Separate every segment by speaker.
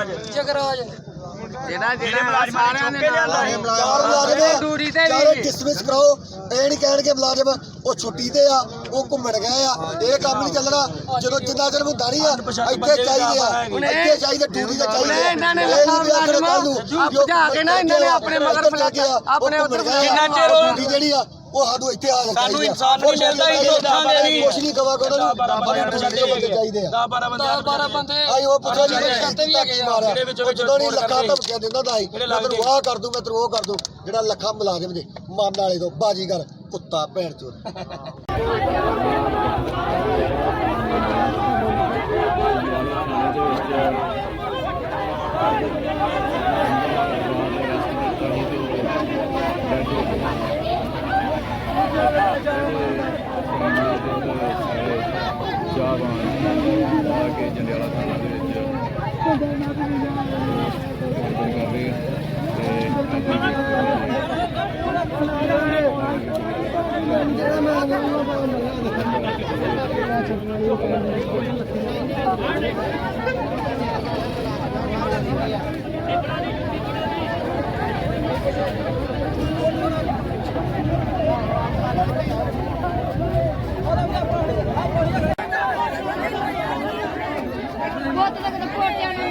Speaker 1: ਜਗਰਾਜ।
Speaker 2: ਜਗਰਾਜ।
Speaker 3: ਜਿਹੜਾ ਜਿਹੜਾ ਸਾਰਿਆਂ ਨੇ ਨਾਲ
Speaker 4: ਚਾਰ ਮੁਲਾਜ਼ਮ।
Speaker 3: ਡਿਊਟੀ ਤੇ
Speaker 4: ਚਾਰੇ ਡਿਸਮਿਸ ਕਰਾਓ। ਇਹ ਨਹੀਂ ਕਹਿਣਗੇ ਮੁਲਾਜ਼ਮ ਉਹ ਛੁੱਟੀ ਤੇ ਆ ਉਹ ਘੁੰਮਣ ਗਏ ਆ। ਇਹ ਕੰਮ ਨਹੀਂ ਚੱਲਣਾ। ਜਦੋਂ ਜਿੰਨਾ ਚਿਰ ਨਹੀਂ ਆ ਇੱਥੇ ਚਾਹੀਦੇ ਆ ਇੱਥੇ ਚਾਹੀਦੇ ਡਿਊਟੀ ਤੇ ਚਾਹੀਦੇ।
Speaker 3: ਇਹਨਾਂ ਨੇ ਲੱਖਾਂ ਮੁਲਾਜ਼ਮ ਭਜਾ ਕੇ ਨਾ ਇਹਨਾਂ ਨੇ ਆਪਣੇ ਮਗਰ
Speaker 4: ਗਿਆ, ਉਹ
Speaker 3: ਆਪਣੇ ਉੱਧਰ।
Speaker 1: ਜਿੰਨਾ ਚਿਰ ਉਹ-
Speaker 4: ਡਿਊਟੀ ਜਿਹੜੀ ਆ ਉਹ ਸਾਨੂੰ ਇੱਥੇ ਆ ਜਾਣੀ
Speaker 1: ਸਾਨੂੰ। ਇਨਸਾਨ ਨਹੀਂ ਮਿਲਦਾ, ਇਹ ਲੋਕਾਂ ਦੇ ਨਹੀਂ।
Speaker 4: ਕੁਛ ਨਹੀਂ ਕਵਾ
Speaker 1: ਬਾਰਾਂ
Speaker 4: ਆਪਣੇ ਡਿਊਟੀ ਤੇ ਬੰਦੇ ਚਾਹੀਦੇ ਆ
Speaker 1: 10 12 ਬੰਦੇ
Speaker 2: 10 12 ਬੰਦੇ
Speaker 4: ਆਈ ਉਹ ਪੁੱਛੋ ਜੀ ਕਿੱਥੇ
Speaker 2: ਵੀ ਹੈਗੇ ਆ,
Speaker 4: ਮਾਰਿਆ
Speaker 1: ਜਿਹੜੇ ਵਿੱਚੋਂ
Speaker 4: ਉਹ ਜਦੋਂ ਨਹੀਂ
Speaker 1: ਵਿੱਚ
Speaker 4: ਲੱਖਾਂ
Speaker 1: ਕਰਦੇ।
Speaker 4: ਧਮਕੀਆਂ ਦਿੰਦਾ
Speaker 1: ਜਿਹੜੇ
Speaker 4: ਮੈਂ ਤੈਨੂੰ। ਆਹ ਕਰ ਦੂੰ ਮੈਂ ਤੈਨੂੰ ਉਹ ਕਰ ਦੂੰ ਜਿਹੜਾ ਲੱਖਾਂ ਮੁਲਾਜ਼ਮ ਦੇ ਮਾਰਨ ਵਾਲੇ ਤੋਂ ਬਾਜੀਗਰ ਕੁੱਤਾ ਭੈਣ ਚੋਦ
Speaker 5: ਆ ਕੇ ਜੰਡਿਆਲਾ ਥਾਣਾ ਦੇ ਵਿੱਚ ਕਰ ਰਹੇ ਆ ਤੇ
Speaker 6: ਬਹੁਤ ਲੱਗਦਾ ਪੋਟਿਆਂ ਨੂੰ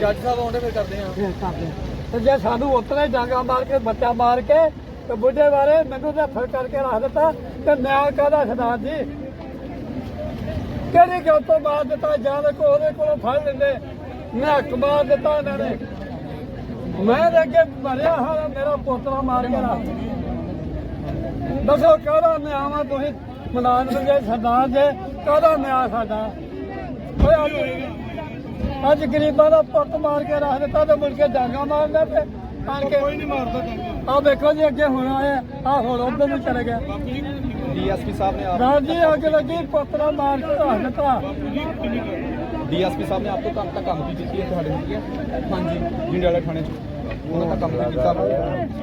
Speaker 2: ਜੱਜ ਸਾਹਿਬ ਆਉਂਦੇ ਫੇਰ ਕਰਦੇ ਆ ਤੇ ਜੇ ਸਾਨੂੰ ਉਤਰੇ ਡਾਂਗਾ ਮਾਰ ਕੇ, ਬੱਚਾ ਮਾਰ ਕੇ, ਤੇ ਬੁੱਢੇ ਬਾਰੇ ਮੈਨੂੰ ਤਾਂ ਫੜ ਕਰਕੇ ਰੱਖ ਦਿੱਤਾ, ਤੇ ਮੈਂ ਕਾਹਦਾ ਸਰਦਾਰ ਜੀ? ਕਿਹੜੀ ਗੱਲ ਤੋਂ ਮਾਰ ਦਿੱਤਾ? ਜਾਂ ਕੋ ਉਹਦੇ ਕੋਲੋਂ ਫੜ ਲੈਂਦੇ। ਮੈਂ ਕਮਾਲ ਦਿੱਤਾ ਇਹਨਾਂ ਨੇ। ਮੈਂ ਤੇ ਅੱਗੇ ਮਰਿਆ ਹਾਂ ਮੇਰਾ ਪੋਤਰਾ ਮਾਰ ਕੇ ਰੱਖ। ਦੱਸੋ ਕਾਹਦਾ ਨਿਆਂ ਵਾ ਤੁਸੀਂ? ਮਨਾਨ ਦੇ ਸਰਦਾਰ ਜੇ, ਕਾਹਦਾ ਨਿਆਂ ਸਾਡਾ ਓਏ ਅੱਜ- ਗਰੀਬਾਂ ਦਾ ਪੁੱਤ ਮਾਰ ਕੇ ਰੱਖ ਦਿੱਤਾ ਤੇ ਮੁੜ ਕੇ ਡਾਂਗਾ ਮਾਰਦਾ ਤੇ ਆਣ ਕੇ ਕੋਈ ਨਹੀਂ ਮਾਰਦਾ ਆ ਵੇਖੋ ਜੀ ਅੱਗੇ ਹੁਣ ਆਏ ਆ। ਹੁਣ ਉਧਰ ਨੂੰ ਚਲੇ ਗਏ।
Speaker 5: ਡੀਐਸਪੀ ਸਾਹਿਬ ਨੇ
Speaker 2: ਰਾਜ ਜੀ ਅੱਗ ਲੱਗੀ ਪੁੱਤਰਾ ਮਾਰ ਕੇ ਰੱਖ ਦਿੱਤਾ।
Speaker 5: ਡੀਐਸਪੀ ਸਾਹਿਬ ਨੇ ਆਪ ਤੋਂ ਕੰਮ ਤਾਂ ਕੰਮ ਵੀ ਕੀਤੀ ਹੈ ਤੁਹਾਡੇ ਵਿੱਚ ਹਾਂਜੀ ਜੰਡਿਆਲਾ ਥਾਣੇ 'ਚ। ਉਹਨਾਂ ਦਾ ਕੰਮ ਕੀਤਾ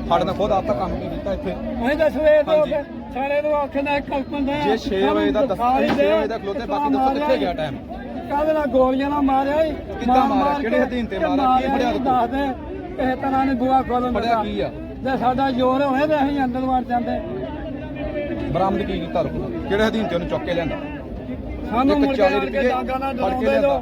Speaker 5: ਸਾਡੇ ਨਾਲ ਖੁਦ ਆਪ ਤਾਂ ਕੰਮ ਵੀ ਕੀਤਾ ਇੱਥੇ।
Speaker 2: ਅਸੀਂ ਤਾਂ ਸਵੇਰ ਦੇ ਉੱਠ ਸਾਰੇ ਨੂੰ ਆਖਣਾ ਇੱਕ ਕਲਪਨ ਦੇ
Speaker 5: ਜੇ ਛੇ ਵਜੇ ਦਾ ਦੱਸ- ਛੇ ਵਜੇ ਦਾ ਖਲੋਤੇ, ਬਾਕੀ ਦੱਸੋ ਕਿੱਥੇ ਗਿਆ ਟਾਈਮ?
Speaker 2: ਕਾਹਦੇ ਨਾਲ ਗੋਲੀਆਂ ਨਾਲ ਮਾਰਿਆ ਈ
Speaker 5: ਕਿੱਦਾਂ ਮਾਰਿਆ? ਕਿਹੜੇ ਹਦੀਨ ਤੇ ਮਾਰਿਆ? ਕੀ ਫੜਿਆ ਤੂੰ?
Speaker 2: ਦੱਸ ਦੇ ਕਿਸੇ ਤਰ੍ਹਾਂ ਨੇ ਬੂਆ ਖੋਲਣ
Speaker 5: ਫੜਿਆ ਕੀ ਆ?
Speaker 2: ਜੇ ਸਾਡਾ ਜ਼ੋਰ ਹੋਵੇ ਤੇ ਅਸੀਂ ਅੰਦਰ ਵੜ ਜਾਂਦੇ
Speaker 5: ਬਰਾਮਦ ਕੀ ਕੀਤਾ ਰੁਕੋ ਕਿਹੜੇ ਅਧੀਨ ਤੇ ਉਹਨੂੰ ਚੁੱਕ ਕੇ ਲਿਆਂਦਾ
Speaker 2: ਸਾਨੂੰ ਮੁੜ ਕੇ
Speaker 5: 40
Speaker 2: ਆਣ ਕੇ
Speaker 5: ਰੁਪਏ
Speaker 2: ਡਾਂਗਾਂ ਨਾਲ
Speaker 5: ਫੜ ਕੇ
Speaker 2: ਡਰਾਉਂਦੇ
Speaker 5: ਲਿਆਂਦਾ।
Speaker 2: ਜੋ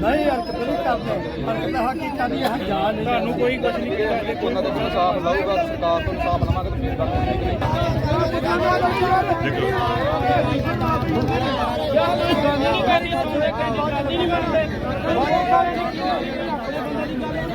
Speaker 7: ਨਹੀਂ ਹਰਕਤ ਨਹੀਂ ਕਰਦੇ ਹਰਕਤ ਹਾਕੀ ਕਰਨੀ ਹੈ? ਜਾ ਨਹੀਂ।
Speaker 5: ਤੁਹਾਨੂੰ ਕੋਈ ਕੁਝ ਨਹੀਂ ਕਿਹਾ ਜੇ ਉਹਨਾਂ ਦਾ ਇਨਸਾਫ ਲਾਊਗਾ ਸਰਕਾਰ ਤੋਂ ਇਨਸਾਫ ਲਵਾਂਗੇ ਤਾਂ ਫਿਰ ਗੱਲ ਹੋਣੀ ਨਹੀਂ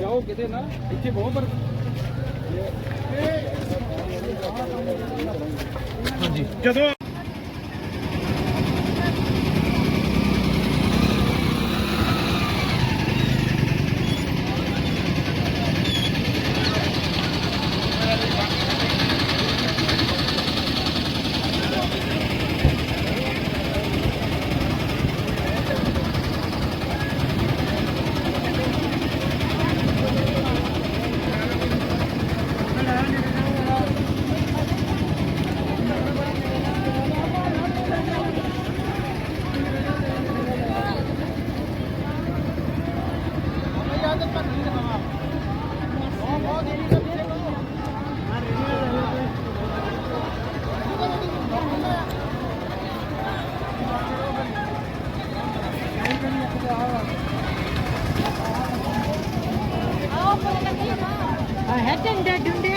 Speaker 5: ਜਾਓ ਕਿਤੇ ਨਾ ਇੱਥੇ ਬਹੁਤ ਪਰ
Speaker 8: ਹੈ ਡੰਡੇ attended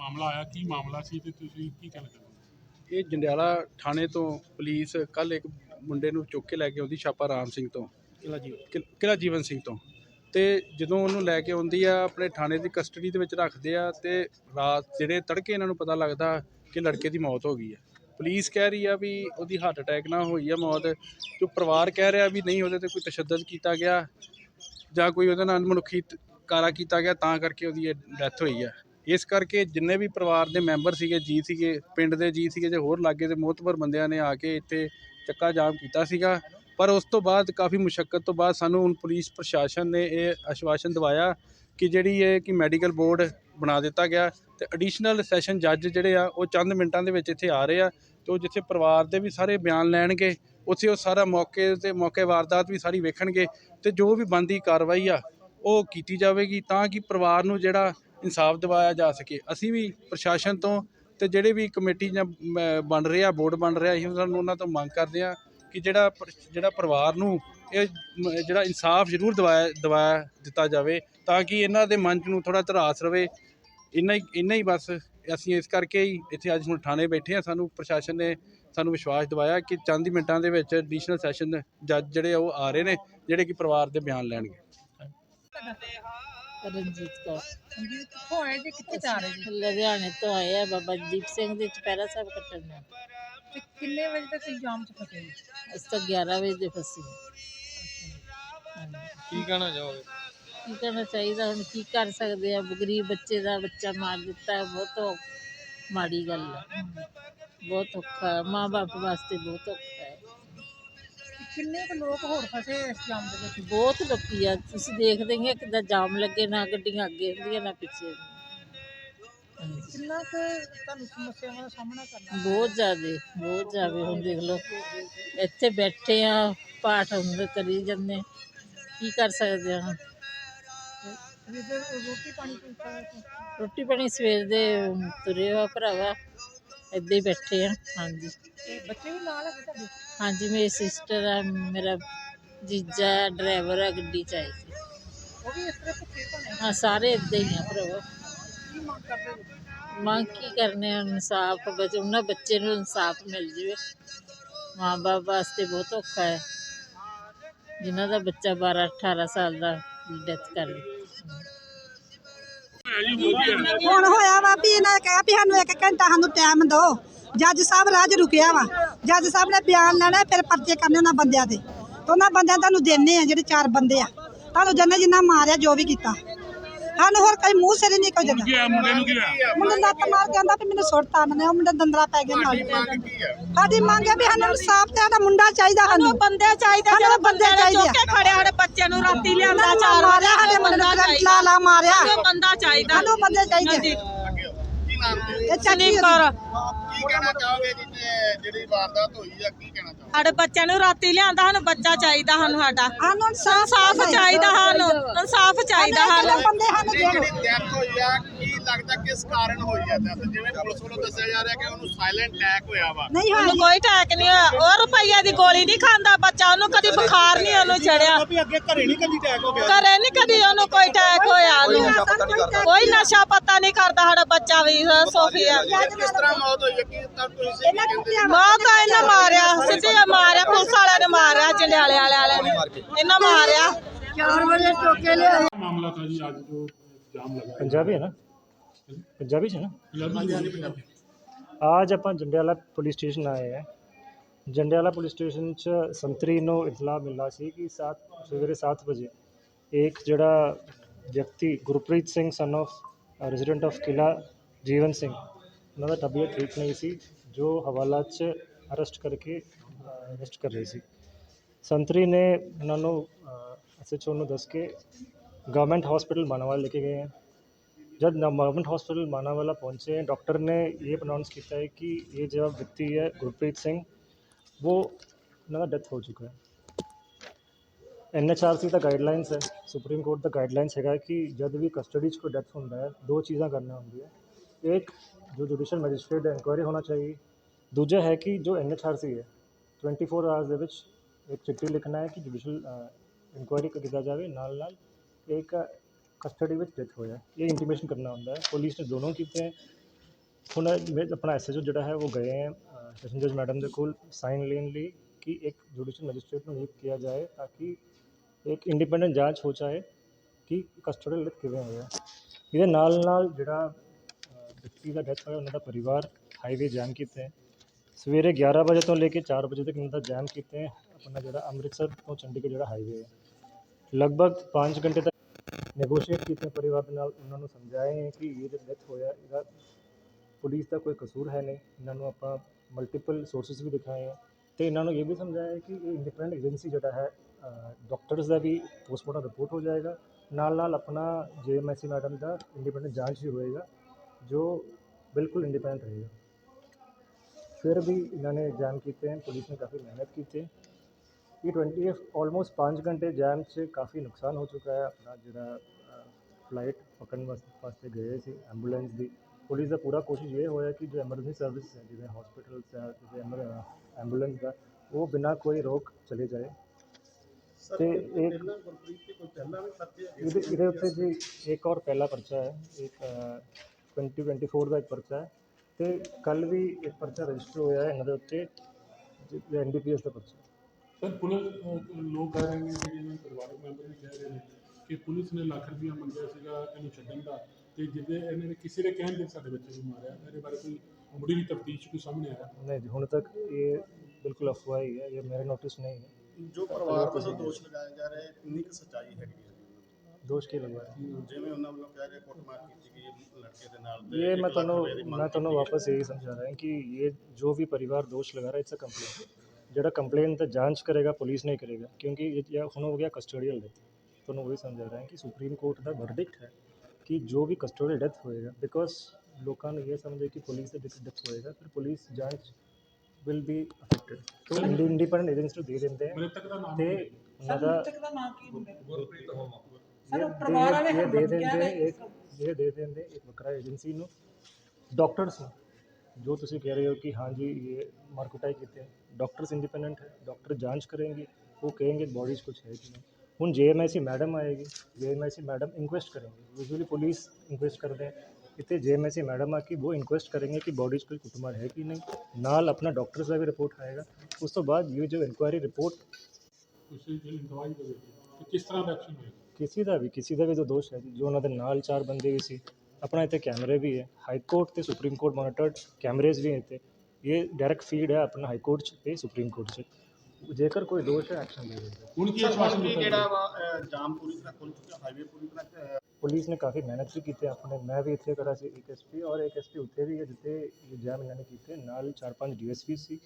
Speaker 9: ਮਾਮਲਾ ਆਇਆ ਕੀ ਮਾਮਲਾ ਸੀ ਤੇ ਤੁਸੀਂ ਕੀ ਕਹਿਣਾ ਚਾਹੁੰਦੇ
Speaker 10: ਇਹ ਜੰਡਿਆਲਾ ਥਾਣੇ ਤੋਂ ਪੁਲਿਸ ਕੱਲ ਇੱਕ ਮੁੰਡੇ ਨੂੰ ਚੁੱਕ ਕੇ ਲੈ ਕੇ ਆਉਂਦੀ ਛਾਪਾ ਰਾਮ ਸਿੰਘ ਤੋਂ। ਕਿਲਾ ਜੀਵਨ। ਕਿਲਾ ਜੀਵਨ ਸਿੰਘ ਤੋਂ। ਤੇ ਜਦੋਂ ਉਹਨੂੰ ਲੈ ਕੇ ਆਉਂਦੀ ਆ ਆਪਣੇ ਥਾਣੇ ਦੀ ਕਸਟਡੀ ਦੇ ਵਿੱਚ ਰੱਖਦੇ ਆ ਤੇ ਰਾਤ ਜਿਹੜੇ ਤੜਕੇ ਇਹਨਾਂ ਨੂੰ ਪਤਾ ਲੱਗਦਾ ਕਿ ਲੜਕੇ ਦੀ ਮੌਤ ਹੋ ਗਈ ਆ। ਪੁਲਿਸ ਕਹਿ ਰਹੀ ਆ ਵੀ ਉਹਦੀ ਹਾਰਟ ਅਟੈਕ ਨਾਲ ਹੋਈ ਆ ਮੌਤ। ਜੋ ਪਰਿਵਾਰ ਕਹਿ ਰਿਹਾ ਵੀ ਨਹੀਂ ਉਹਦੇ ਤੇ ਕੋਈ ਤਸ਼ੱਦਦ ਕੀਤਾ ਗਿਆ ਜਾਂ ਕੋਈ ਉਹਦੇ ਨਾਲ ਅਣਮਨੁੱਖੀ ਤ- ਕਾਰਾ ਕੀਤਾ ਗਿਆ ਤਾਂ ਕਰਕੇ ਉਹਦੀ ਡੈਥ ਹੋਈ ਆ। ਇਸ ਕਰਕੇ ਜਿੰਨੇ ਵੀ ਪਰਿਵਾਰ ਦੇ ਮੈਂਬਰ ਸੀਗੇ ਜੀਅ ਸੀਗੇ, ਪਿੰਡ ਦੇ ਜੀਅ ਸੀਗੇ, ਜਾਂ ਹੋਰ ਲਾਗੇ ਦੇ ਮੋਤਬਰ ਬੰਦਿਆਂ ਨੇ ਆ ਕੇ ਇੱਥੇ ਚੱਕਾ ਜਾਮ ਕੀਤਾ ਸੀਗਾ। ਪਰ ਉਸ ਤੋਂ ਬਾਅਦ ਕਾਫੀ ਮੁਸ਼ੱਕਤ ਤੋਂ ਬਾਅਦ ਸਾਨੂੰ ਹੁਣ ਪੁਲਿਸ ਪ੍ਰਸ਼ਾਸਨ ਨੇ ਇਹ ਆਸ਼ਵਾਸਨ ਦਿਵਾਇਆ ਕਿ ਜਿਹੜੀ ਇਹ ਕਿ ਮੈਡੀਕਲ ਬੋਰਡ ਬਣਾ ਦਿੱਤਾ ਗਿਆ ਤੇ ਐਡੀਸ਼ਨਲ ਸੈਸ਼ਨ ਜੱਜ ਜਿਹੜੇ ਆ, ਉਹ ਚੰਦ ਮਿੰਟਾਂ ਦੇ ਵਿੱਚ ਇੱਥੇ ਆ ਰਹੇ ਆ ਤੇ ਉਹ ਜਿੱਥੇ ਪਰਿਵਾਰ ਦੇ ਵੀ ਸਾਰੇ ਬਿਆਨ ਲੈਣਗੇ, ਉੱਥੇ ਉਹ ਸਾਰਾ ਮੌਕੇ ਤੇ ਮੌਕੇ ਵਾਰਦਾਤ ਵੀ ਸਾਰੀ ਵੇਖਣਗੇ ਤੇ ਜੋ ਵੀ ਬੰਦੀ ਕਾਰਵਾਈ ਆ, ਉਹ ਕੀਤੀ ਜਾਵੇਗੀ ਤਾਂ ਕਿ ਪਰਿਵਾਰ ਨੂੰ ਜਿਹੜਾ ਇਨਸਾਫ ਦਿਵਾਇਆ ਜਾ ਸਕੇ। ਅਸੀਂ ਵੀ ਪ੍ਰਸ਼ਾਸਨ ਤੋਂ ਅਤੇ ਜਿਹੜੇ ਵੀ ਕਮੇਟੀ ਜਾਂ ਮ- ਬਣ ਰਿਹਾ ਬੋਰਡ ਬਣ ਰਿਹਾ, ਅਸੀਂ ਸਾਨੂੰ ਉਹਨਾਂ ਤੋਂ ਮੰਗ ਕਰਦੇ ਹਾਂ ਕਿ ਜਿਹੜਾ ਪਰ- ਜਿਹੜਾ ਪਰਿਵਾਰ ਨੂੰ ਇਹ ਜਿਹੜਾ ਇਨਸਾਫ ਜ਼ਰੂਰ ਦਿਵਾਇਆ ਦਿਵਾਇਆ ਦਿੱਤਾ ਜਾਵੇ ਤਾਂ ਕਿ ਇਹਨਾਂ ਦੇ ਮਨ 'ਚ ਨੂੰ ਥੋੜ੍ਹਾ ਧਰਾਸ ਰਵੇ। ਇੰਨਾ ਹੀ ਇੰਨਾ ਹੀ ਬਸ ਅਸੀਂ ਇਸ ਕਰਕੇ ਹੀ ਇੱਥੇ ਅੱਜ ਹੁਣ ਥਾਣੇ ਬੈਠੇ ਆ ਸਾਨੂੰ ਪ੍ਰਸ਼ਾਸਨ ਨੇ ਸਾਨੂੰ ਵਿਸ਼ਵਾਸ ਦਿਵਾਇਆ ਕਿ ਚੰਦ ਹੀ ਮਿੰਟਾਂ ਦੇ ਵਿੱਚ ਐਡੀਸ਼ਨਲ ਸੈਸ਼ਨ ਜੱਜ ਜਿਹੜੇ ਆ ਉਹ ਆ ਰਹੇ ਨੇ, ਜਿਹੜੇ ਕਿ ਪਰਿਵਾਰ ਦੇ ਬਿਆਨ ਲੈਣਗੇ।
Speaker 11: ਰਣਜੀਤ ਕੌਰ।
Speaker 12: ਹੋਏ ਜੀ ਕਿੱਥੇ ਜਾ ਰਹੇ ਜੀ?
Speaker 11: ਲੁਧਿਆਣੇ ਤੋਂ ਆਏ ਆ ਬਾਬਾ ਦੀਪ ਸਿੰਘ ਦੇ ਚੁਪਹਿਰਾ ਸਾਹਿਬ ਕੱਟਣ ਨੂੰ।
Speaker 12: ਤੇ ਕਿੰਨੇ ਵਜੇ ਤੱਕ ਤੁਸੀਂ ਜਾਮ ਚ ਫਸੇ ਜੀ?
Speaker 11: ਅਸੀਂ ਤਾਂ 11 ਵਜੇ ਦੇ ਫਸੇ। ਹਾਂਜੀ।
Speaker 5: ਕੀ ਕਹਿਣਾ ਚਾਹੋਗੇ?
Speaker 11: ਕੀ ਕਰਨਾ ਚਾਹੀਦਾ? ਹੁਣ ਕੀ ਕਰ ਸਕਦੇ ਆ? ਗਰੀਬ ਬੱਚੇ ਦਾ ਬੱਚਾ ਮਾਰ ਦਿੱਤਾ ਹੈ ਬਹੁਤ ਔ- ਮਾੜੀ ਗੱਲ ਹੈ ਬਹੁਤ ਔਖਾ। ਹੈ ਮਾਂ-ਬਾਪ ਵਾਸਤੇ ਬਹੁਤ ਔਖਾ।
Speaker 12: ਕਿੰਨੇ ਕੁ ਲੋਕ ਹੋਰ ਫਸੇ ਇਸ ਜਾਮ ਦੇ ਵਿੱਚ?
Speaker 11: ਬਹੁਤ ਲੋਕੀ ਆ। ਤੁਸੀਂ ਦੇਖਦੇ ਹੀ ਆ ਕਿੱਦਾਂ ਜਾਮ ਲੱਗੇ ਨਾ ਗੱਡੀਆਂ ਅੱਗੇ ਹੁੰਦੀਆਂ ਨਾ ਪਿੱਛੇ।
Speaker 12: ਕਿੰਨਾ ਕੁ ਤੁਹਾਨੂੰ ਸਮੱਸਿਆਵਾਂ ਦਾ ਸਾਹਮਣਾ ਕਰਨਾ
Speaker 11: ਬਹੁਤ ਜ਼ਿਆਦੇ ਬਹੁਤ ਜ਼ਿਆਦੇ। ਹੁਣ ਦੇਖ ਲਓ ਇੱਥੇ ਬੈਠੇ ਆ ਪਾਠ ਹੁੰਦੇ ਕਰੀ ਜਾਂਦੇ। ਕੀ ਕਰ ਸਕਦੇ ਆ
Speaker 12: ਰੋਟੀ ਪਾਣੀ ਕਿੱਥੋਂ
Speaker 11: ਰੋਟੀ ਪਾਣੀ ਸਵੇਰ ਦੇ ਤੁਰੇ ਹੋ ਭਰਾਵਾ ਇੱਦਾਂ ਹੀ ਬੈਠੇ ਆ ਹਾਂਜੀ।
Speaker 12: ਬੱਚੇ ਵੀ ਨਾਲ ਹੈਗੇ ਤੁਹਾਡੇ?
Speaker 11: ਹਾਂਜੀ ਮੇਰੀ ਸਿਸਟਰ ਆ ਮੇਰਾ ਜੀਜਾ ਡਰਾਈਵਰ ਆ ਗੱਡੀ ਚ ਆਏ ਸੀ।
Speaker 12: ਉਹ ਵੀ ਇਸ ਤਰ੍ਹਾਂ ਭੁੱਖੇ ਭਾਣੇ
Speaker 11: ਹਾਂ ਸਾਰੇ ਇੱਦਾਂ ਹੀ ਆ ਭਰਾਵਾ।
Speaker 12: ਕੀ ਮੰਗ ਕਰਦੇ ਹੋ?
Speaker 11: ਮੰਗ ਕੀ ਕਰਨੇ ਆ ਇਨਸਾਫ ਬਚ ਉਹਨਾਂ ਬੱਚੇ ਨੂੰ ਇਨਸਾਫ ਮਿਲ ਜਾਵੇ। ਮਾਂ ਬਾਪ ਵਾਸਤੇ ਬਹੁਤ ਔਖਾ ਹੈ। ਜਿਨ੍ਹਾਂ ਦਾ ਬੱਚਾ 12 18 ਸਾਲ ਦਾ ਡੈਥ ਕਰ ਗਈ
Speaker 8: ਹੁਣ ਹੋਇਆ ਵਾ ਵੀ ਇਹਨਾਂ ਨੇ ਕਿਹਾ ਵੀ ਸਾਨੂੰ ਇੱਕ ਘੰਟਾ ਸਾਨੂੰ ਟਾਈਮ ਦਿਓ। ਜੱਜ ਸਾਹਿਬ ਰਾਜ ਰੁਕਿਆ ਵਾ। ਜੱਜ ਸਾਹਿਬ ਨੇ ਬਿਆਨ ਲੈਣਾ ਫਿਰ ਪਰਚੇ ਕਰਨੇ ਉਹਨਾਂ ਬੰਦਿਆਂ ਦੇ ਤੇ ਉਹਨਾਂ ਬੰਦਿਆਂ ਤੁਹਾਨੂੰ ਦੇਣੇ ਆ ਜਿਹੜੇ ਚਾਰ ਬੰਦੇ ਆ। ਤੁਹਾਨੂੰ ਜੰਨੇ ਜਿੰਨਾ ਮਾਰਿਆ ਜੋ ਵੀ ਕੀਤਾ। ਸਾਨੂੰ ਹੋਰ ਕੋਈ ਮੂੰਹ ਸਿਰ ਨਹੀਂ ਕੋਈ ਦਿੰਦਾ।
Speaker 9: ਕੀ ਆ ਮੁੰਡੇ ਨੂੰ ਕੀ ਆ
Speaker 8: ਮੁੰਡੇ ਲੱਤ ਮਾਰ ਕੇ ਆਂਦਾ ਵੀ ਮੈਨੂੰ ਸੁੱਟ ਤਾਨਨੇ ਉਹ ਮੁੰਡੇ ਦੰਦਰਾ ਪੈ ਗਿਆ ਨਾਲ। ਸਾਡੀ ਮੰਗ ਹੈ ਵੀ ਸਾਨੂੰ ਇਨਸਾਫ ਤੇ ਸਾਡਾ ਮੁੰਡਾ ਚਾਹੀਦਾ ਸਾਨੂੰ। ਬੰਦੇ ਚਾਹੀਦੇ ਜਿਹੜੇ ਬੰਦੇ ਚਾਹੀਦੇ ਆ।
Speaker 12: ਖੜੇ ਸਾਡੇ ਬੱਚੇ ਨੂੰ ਰਾਤੀ
Speaker 8: ਲਿਆਂਦਾ ਚਾਰ ਮਾਰਿਆ ਸਾਡੇ ਮੁੰਡੇ ਨੂੰ ਕਰੰਟ ਲਾ ਲਾ ਮਾਰਿਆ।
Speaker 12: ਬੰਦਾ ਚਾਹੀਦਾ।
Speaker 8: ਸਾਨੂੰ ਬੰਦੇ ਚਾਹੀਦੇ ਇਹ ਚੰਨੀ ਕਰ।
Speaker 13: ਕੀ ਕਹਿਣਾ ਚਾਹੋਗੇ ਜੀ ਜਿਹੜੀ ਵਾਰਦਾਤ ਹੋਈ ਆ ਕੀ ਕਹਿਣਾ ਚਾਹੋਗੇ?
Speaker 12: ਸਾਡੇ ਬੱਚਿਆਂ ਨੂੰ ਰਾਤੀ ਲਿਆਂਦਾ ਸਾਨੂੰ ਬੱਚਾ ਚਾਹੀਦਾ ਸਾਨੂੰ ਸਾਡਾ।
Speaker 8: ਸਾਨੂੰ ਇਨਸਾਫ
Speaker 12: ਇਨਸਾਫ ਚਾਹੀਦਾ ਸਾਨੂੰ। ਇਨਸਾਫ ਚਾਹੀਦਾ ਸਾਨੂੰ
Speaker 8: ਬੰਦੇ ਸਾਨੂੰ। ਦੇਣ
Speaker 13: ਜਿਹੜੀ ਡੈਥ ਹੋਈ ਆ ਕੀ ਲੱਗਦਾ ਕਿਸ ਕਾਰਨ ਹੋਈ ਆ ਡੈਥ ਜਿਵੇਂ ਪੁਲਿਸ ਵੱਲੋਂ ਦੱਸਿਆ ਜਾ ਰਿਹਾ ਕਿ ਉਹਨੂੰ ਸਾਇਲੈਂਟ ਅਟੈਕ ਹੋਇਆ ਵਾ।
Speaker 8: ਨਹੀਂ
Speaker 12: ਉਹਨੂੰ ਕੋਈ ਟੈਕ ਨਹੀਂ ਹੋਇਆ। ਉਹ ਰੁਪਈਆ ਦੀ ਗੋਲੀ ਨਹੀਂ ਖਾਂਦਾ ਬੱਚਾ ਉਹਨੂੰ ਕਦੀ ਬੁਖਾਰ ਨਹੀਂ ਉਹਨੂੰ ਚੜਿਆ।
Speaker 13: ਵੀ ਅੱਗੇ ਘਰੇ ਨਹੀਂ ਕਦੀ ਅਟੈਕ ਹੋ
Speaker 12: ਘਰੇ ਨਹੀਂ ਕਦੀ ਉਹਨੂੰ ਕੋਈ ਟੈਕ ਹੋਇਆ ਉਹਨੂੰ। ਕੋਈ ਨਸ਼ਾ ਪਤਾ ਨਹੀਂ ਕਰਦਾ ਸਾਡਾ ਬੱਚਾ ਵੀ ਸੋਫੀਆ।
Speaker 13: ਕਿਸ ਤਰ੍ਹਾਂ ਮੌਤ ਹੋਈ ਆ ਕੀ ਤਾਂ ਤੁਸੀਂ
Speaker 8: ਇਹਨਾਂ ਕੁੱਤਿਆਂ
Speaker 12: ਮਾਂ ਤਾਂ ਇਹਨੇ ਮਾਰਿਆ ਸਿੱਧੀ ਮਾਰਿਆ ਪੁਲਿਸ ਵਾਲਿਆਂ ਨੇ ਮਾਰਿਆ ਜੰਡਿਆਲੇ ਵਾਲਿਆਂ ਨੇ। ਇਹਨਾਂ ਮਾਰਿਆ।
Speaker 8: 4 ਵਜੇ ਟੋਕੇ ਲਿਆ।
Speaker 9: ਮਾਮਲਾ ਤਾਂ ਜੀ ਅੱਜ ਜੋ ਜਾਮ ਲਗਾ।
Speaker 7: ਪੰਜਾਬੀ ਹੈ ਨਾ? ਪੰਜਾਬੀ ਚ ਹੈ ਨਾ ਅੱਜ ਆਪਾਂ ਜੰਡਿਆਲਾ ਪੁਲਿਸ ਸਟੇਸ਼ਨ ਆਏ ਹੈ ਜੰਡਿਆਲਾ ਪੁਲਿਸ ਸਟੇਸ਼ਨ ਚ ਸੰਤਰੀ ਨੂੰ ਇਤਲਾਹ ਮਿਲਾ ਸੀ ਕਿ 7 ਸਵੇਰੇ 7 ਵਜੇ ਇੱਕ ਜਿਹੜਾ ਵਿਅਕਤੀ Gurpreet Singh son of resident of Kila Jiwan Singh ਉਹਨਾਂ ਦਾ ਤਬੀਅਤ ਠੀਕ ਨਹੀਂ ਸੀ ਜੋ ਹਵਾਲਾ 'ਚ ਅਰੈਸਟ ਕਰਕੇ ਅਰੈਸਟ ਕਰ ਰਹੇ ਸੀ ਸੰਤਰੀ ਨੇ ਉਹਨਾਂ ਨੂੰ ਐਸਐਚਓ ਨੂੰ ਦੱਸ ਕੇ गवर्नमेंट हॉस्पिटल मानावाला लेके गए हैं जब गवर्नमेंट हॉस्पिटल मानावाला पहुंचे डॉक्टर ने ये प्रोनाउंस किया है कि ये जो व्यक्ति है गुरप्रीत सिंह वो उन्होंने डेथ हो चुका है ਐਨ ਐਚ ਆਰ ਸੀ ਦਾ ਗਾਈਡਲਾਈਨਸ ਹੈ ਸੁਪਰੀਮ ਕੋਰਟ ਦਾ ਗਾਈਡਲਾਈਨਸ ਹੈਗਾ ਕਿ ਜਦ ਵੀ ਕਸਟਡੀ 'ਚ ਕੋਈ ਡੈਥ ਹੁੰਦਾ ਹੈ ਦੋ ਚੀਜ਼ਾਂ ਕਰਨੀਆਂ ਹੁੰਦੀਆਂ ਇੱਕ ਜੋ ਜੁਡੀਸ਼ੀਅਲ ਮੈਜਿਸਟ੍ਰੇਟ ਦਾ ਇਨਕੁਆਇਰੀ ਹੋਣਾ ਚਾਹੀਏ ਦੂਜਾ ਹੈ ਕਿ ਜੋ ਐਨ ਐਚ ਆਰ ਸੀ ਹੈ 24 ਆਵਰਸ ਦੇ ਵਿੱਚ ਇੱਕ ਚਿੱਠੀ ਲਿਖਣਾ ਹੈ ਕਿ ਜੁਡੀਸ਼ੀਅਲ ਇਨਕੁਆਇਰੀ ਕੀਤਾ ਜਾਵੇ ਨਾਲ ਨਾਲ ਇੱਕ ਕਸਟਡੀ ਵਿੱਚ ਡੈਥ ਹੋਇਆ ਇਹ ਇੰਟੀਮੇਸ਼ਨ ਕਰਨਾ ਹੁੰਦਾ ਹੈ ਪੁਲਿਸ ਨੇ ਦੋਨੋਂ ਕੀਤੇ ਹੈ ਹੁਣ ਮੇ- ਆਪਣਾ ਐਸਐਚਓ ਜਿਹੜਾ ਹੈ ਉਹ ਗਏ ਹੈ ਸੈਸ਼ਨ ਜਜ ਮੈਡਮ ਦੇ ਕੋਲ ਸਾਈਨ ਲੈਣ ਲਈ ਕਿ ਇੱਕ ਜੁਡੀਸ਼ੀਅਲ ਮੈਜਿਸਟ੍ਰੇਟ ਨੂੰ ਨਿਯੁਕਤ ਕੀਤਾ ਜਾਏ ਤਾਂ ਕਿ ਇੱਕ ਇੰਡੀਪੈਂਡੈਂਟ ਜਾਂਚ ਹੋ ਜਾਏ ਕਿ ਕਸਟਡੀਅਲ ਡੈਥ ਕਿਵੇਂ ਹੋਇਆ ਇਹਦੇ ਨਾਲ ਨਾਲ ਜਿਹੜਾ ਅ, ਵਿਅਕਤੀ ਦਾ ਡੈਥ ਹੋਇਆ ਉਹਨਾਂ ਦਾ ਪਰਿਵਾਰ ਹਾਈਵੇ ਜਾਮ ਕੀਤੇ ਹੈ ਸਵੇਰੇ 11 ਵਜੇ ਤੋਂ ਲੈ ਕੇ 4 ਵਜੇ ਤੱਕ ਇਹਨਾਂ ਦਾ ਜਾਮ ਕੀਤੇ ਹੈ ਆਪਣਾ ਜਿਹੜਾ ਅੰਮ੍ਰਿਤਸਰ ਤੋਂ ਚੰਡੀਗੜ੍ਹ ਜਿਹੜਾ ਹਾਈਵੇ ਨੈਗੋਸ਼ੀਏਟ ਕੀਤੇ ਪਰਿਵਾਰ ਦੇ ਨਾਲ ਉਹਨਾਂ ਨੂੰ ਸਮਝਾਏ ਹੈ ਕਿ ਇਹ ਜੋ ਡੈਥ ਹੋਇਆ, ਇਹਦਾ ਪੁਲਿਸ ਦਾ ਕੋਈ ਕਸੂਰ ਹੈ ਨਹੀਂ। ਇਹਨਾਂ ਨੂੰ ਆਪਾਂ ਮਲਟੀਪਲ ਸੋਰਸਸ ਵੀ ਦਿਖਾਏ ਹੈ ਤੇ ਇਹਨਾਂ ਨੂੰ ਇਹ ਵੀ ਸਮਝਾਇਆ ਹੈ ਕਿ ਇਹ ਇੰਡੀਪੈਂਡੈਂਟ ਏਜੰਸੀ ਜਿਹੜਾ ਹੈ ਡਾਕਟਰਸ ਦਾ ਵੀ ਪੋਸਟਮਾਰਟਮ ਰਿਪੋਰਟ ਹੋ ਜਾਏਗਾ। ਨਾਲ ਨਾਲ ਆਪਣਾ ਜੀਐਮਐਸਸੀ ਮੈਡਮ ਦਾ ਇੰਡੀਪੈਂਡੈਂਟ ਜਾਂਚ ਵੀ ਹੋਏਗਾ, ਜੋ ਬਿਲਕੁਲ ਇੰਡੀਪੈਂਡੈਂਟ ਰਹੇਗਾ। ਫਿਰ ਵੀ ਇਹਨਾਂ ਨੇ ਜਾਣ ਕੀਤੇ ਹਨ ਪੁਲਿਸ ਨੇ ਕਾਫੀ ਮਿਹਨਤ ਕੀਤੀ। ये ट्वेंटी ऑलमोस्ट पाँच घंटे जाम से काफ़ी नुकसान हो चुका है अपना ਜਿਹੜਾ ਫਲਾਈਟ ਪਕੜਨ ਵਾਸ- ਵਾਸਤੇ ਗਏ ਸੀ ਐਂਬੂਲੈਂਸ ਦੀ ਪੁਲਿਸ ਦਾ ਪੂਰਾ ਕੋਸ਼ਿਸ਼ ਇਹ ਹੋਇਆ ਕਿ ਜੋ ਐਮਰਜੈਂਸੀ ਸਰਵਿਸ ਹੈ ਜਿਵੇਂ ਹਸਪੀਟਲਸ ਹੈ ਜਿਵੇਂ ਐਂਬੂਲੈਂਸ ਦਾ ਉਹ ਬਿਨਾਂ ਕੋਈ ਰੋਕ ਚਲੇ ਜਾਏ ਤੇ ਇੱਕ ਇਹਦੇ ਇਹਦੇ ਉੱਤੇ ਜੀ ਇੱਕ ਔਰ ਪਹਿਲਾ ਪਰਚਾ ਹੈ ਇੱਕ ਟਵੈਂਟੀ ਟਵੈਂਟੀ ਫੋਰ ਦਾ ਇੱਕ ਪਰਚਾ ਹੈ ਤੇ ਕੱਲ ਵੀ ਇੱਕ ਪਰਚਾ ਰਜਿਸਟਰ ਹੋਇਆ ਹੈ ਇਹਨਾਂ ਦੇ ਉੱਤੇ ਐਨ ਡੀ ਪੀ ਐਸ ਦਾ ਪਰਚਾ
Speaker 9: ਸਰ ਪੁਲਿਸ ਲੋਕ ਕਹਿ ਰਹੇ ਨੇ ਜਿਹੜੇ ਇਹਨਾਂ ਦੇ ਪਰਿਵਾਰਕ ਮੈਂਬਰ ਵੀ ਕਹਿ ਰਹੇ ਨੇ ਕਿ ਪੁਲਿਸ ਨੇ ਲੱਖ ਰੁਪਇਆ ਮੰਗਿਆ ਸੀਗਾ ਇਹਨੂੰ ਛੱਡਣ ਦਾ ਤੇ ਜਿਹਦੇ ਇਹਨਾਂ ਨੇ ਕਿਸੇ ਦੇ ਕਹਿਣ ਦੇ ਸਾਡੇ ਬੱਚੇ ਨੂੰ ਮਾਰਿਆ। ਇਹਦੇ ਬਾਰੇ ਕੋਈ ਮੁੱਢਲੀ ਦੀ ਤਫਤੀਸ਼ ਕੋਈ ਸਾਹਮਣੇ ਆਇਆ?
Speaker 7: ਨਹੀਂ ਜੀ ਹੁਣ ਤੱਕ ਇਹ ਬਿਲਕੁਲ ਅਫਵਾਹ ਹੀ ਹੈ ਇਹ ਮੇਰੇ ਨੋਟਿਸ ਨਹੀਂ ਹੈ।
Speaker 13: ਜੋ ਪਰਿਵਾਰ ਵੱਲੋਂ ਦੋਸ਼ ਲਗਾਏ ਜਾ ਰਹੇ ਕਿੰਨੀ ਕੁ ਸੱਚਾਈ ਹੈਗੀ ਹੈ?
Speaker 7: ਦੋਸ਼ ਕੀ ਲਗਵਾਇਆ
Speaker 13: ਜਿਵੇਂ ਉਹਨਾਂ ਵੱਲੋਂ ਕਹਿ ਰਹੇ ਕੁੱਟਮਾਰ ਕੀਤੀ ਗਈ ਲੜਕੇ ਦੇ ਨਾਲ
Speaker 7: ਇਹ ਮੈਂ ਤੁਹਾਨੂੰ ਮੈਂ ਤੁਹਾਨੂੰ ਵਾਪਸ ਇਹੀ ਸਮਝਾ ਰਿਹਾ ਕਿ ਇਹ ਜੋ ਵੀ ਪਰਿਵਾਰ ਦੋਸ਼ ਲਗਾ ਰਿਹਾ ਇਟਸ ਅ ਕੰਪਲੇਂਟ ਜਿਹੜਾ ਕੰਪਲੇਨ ਤਾਂ ਜਾਂਚ ਕਰੇਗਾ ਪੁਲਿਸ ਨਹੀਂ ਕਰੇਗਾ ਕਿਉਂਕਿ ਇਹ ਇਹ ਹੁਣ ਹੋ ਗਿਆ ਕਸਟੋਡੀਅਲ ਡੈਥ ਤੁਹਾਨੂੰ ਵਹੀ ਸਮਝਾ ਰਿਹਾ ਹਾਂ ਕਿ ਸੁਪਰੀਮ ਕੋਰਟ ਦਾ ਵਰਡਿਕਟ ਹੈ ਕਿ ਜੋ ਵੀ ਕਸਟੋਡੀਅਲ ਡੈਥ ਹੋਏਗਾ ਬਿਕੋਜ਼ ਲੋਕਾਂ ਨੂੰ ਇਹ ਸਮਝੇ ਕਿ ਪੁਲਿਸ ਦਾ ਡੈਥ ਹੋਏਗਾ ਫਿਰ ਪੁਲਿਸ ਜਾਂਚ ਵਿਲ ਬੀ ਅਫੈਕਟਡ ਤੋਂ ਇੰਡੀਪੈਂਡੈਂਟ ਏਜੰਸੀ ਨੂੰ ਦੇ ਦਿੰਦੇ ਹੈ
Speaker 9: ਮ੍ਰਿਤਕ ਦਾ ਨਾਮ
Speaker 7: ਤੇ ਉਹਨਾਂ ਦਾ
Speaker 12: ਮ੍ਰਿਤਕ ਦਾ ਨਾਮ ਕੀ ਹੁੰਦਾ
Speaker 7: ਇਹ
Speaker 12: ਪਰਿਵਾਰ ਵਾਲੇ
Speaker 7: ਇਹ ਦੇ ਦਿੰਦੇ ਇੱਕ ਇਹ ਦੇ ਦਿੰਦੇ ਇੱਕ ਵੱਖਰਾ ਏਜੰਸੀ ਨੂੰ ਡਾਕਟਰਸ ਨੂੰ। जो तुम कह रहे हो कि हाँ जी ये मार्कोटाई ਕੁਟਾਈ ਕੀਤੀ इंडिपेंडेंट है डॉक्टर जाँच करेंगे वो कहेंगे बॉडीज़ कुछ है कि नहीं। हूँ जे एम आई सी मैडम आएगी J M I C madam inquest करेंगे। यूजली पुलिस इंक्वेस्ट करते हैं। इतने जे एम आई सी मैडम आके वो इंक्वेस्ट करेंगे कि बॉडीज़ कोई कुटुमार है कि नहीं। नाल अपना डॉक्टर का भी
Speaker 13: रिपोर्ट आएगा। उस तो बाद ये जो इंक्वायरी रिपोर्ट किस
Speaker 7: तरह किसी का भी किसी का भी जो दोष है। जो उन्होंने नाल चार बंदे भी सी ਆਪਣਾ ਇੱਥੇ ਕੈਮਰੇ ਵੀ ਹੈ ਹਾਈ ਕੋਰਟ ਤੇ ਸੁਪਰੀਮ ਕੋਰਟ ਮੋਨੀਟਰਡ ਕੈਮਰੇਜ਼ ਵੀ ਹੈ ਇੱਥੇ। ਇਹ ਡਾਇਰੈਕਟ ਫੀਡ ਹੈ ਆਪਣਾ ਹਾਈ ਕੋਰਟ 'ਚ ਤੇ ਸੁਪਰੀਮ ਕੋਰਟ 'ਚ। ਜੇਕਰ ਕੋਈ ਦੋਸ਼ ਹੈ ਐਕਸ਼ਨ ਲਵੇਗਾ
Speaker 13: ਹੁਣ ਕੀ ਆਸ਼ਵਾਸਨ ਦਿੱਤਾ ਗਿਆ?
Speaker 7: ਪੁਲਿਸ ਨੇ ਕਾਫੀ ਮਿਹਨਤ ਵੀ ਕੀਤੀ ਆਪਣੇ ਮੈਂ ਵੀ ਇੱਥੇ ਕਰਾ ਸੀ ਇੱਕ ਐਸਪੀ ਔਰ ਇੱਕ ਐਸਪੀ ਉੱਥੇ ਵੀ ਹੈ ਜਿੱਥੇ ਜੈਮ ਇਹਨਾਂ ਨੇ ਕੀਤੇ। ਨਾਲ ਚਾਰ ਪੰਜ ਡੀਐਸਪੀ ਸੀ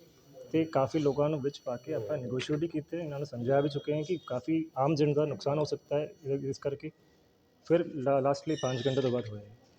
Speaker 7: ਤੇ ਕਾਫੀ ਲੋਕਾਂ ਨੂੰ ਵਿੱਚ ਪਾ ਕੇ ਆਪਾਂ ਨੈਗੋਸ਼ੀਏਟ ਵੀ ਕੀਤੇ। ਇਹਨਾਂ ਨੂੰ ਸਮਝਾ ਵੀ ਚੁੱਕੇ ਹਾਂ ਕਿ ਕਾਫੀ ਆਮ ਜਨ ਦਾ ਨੁਕਸਾਨ ਹੋ ਸਕਦਾ ਹੈ ਇਸ ਕਰਕੇ। ਫਿਰ ਲਾਸਟਲੀ 5 ਘੰਟੇ ਤੋਂ ਬਾਅਦ ਹੋਇਆ।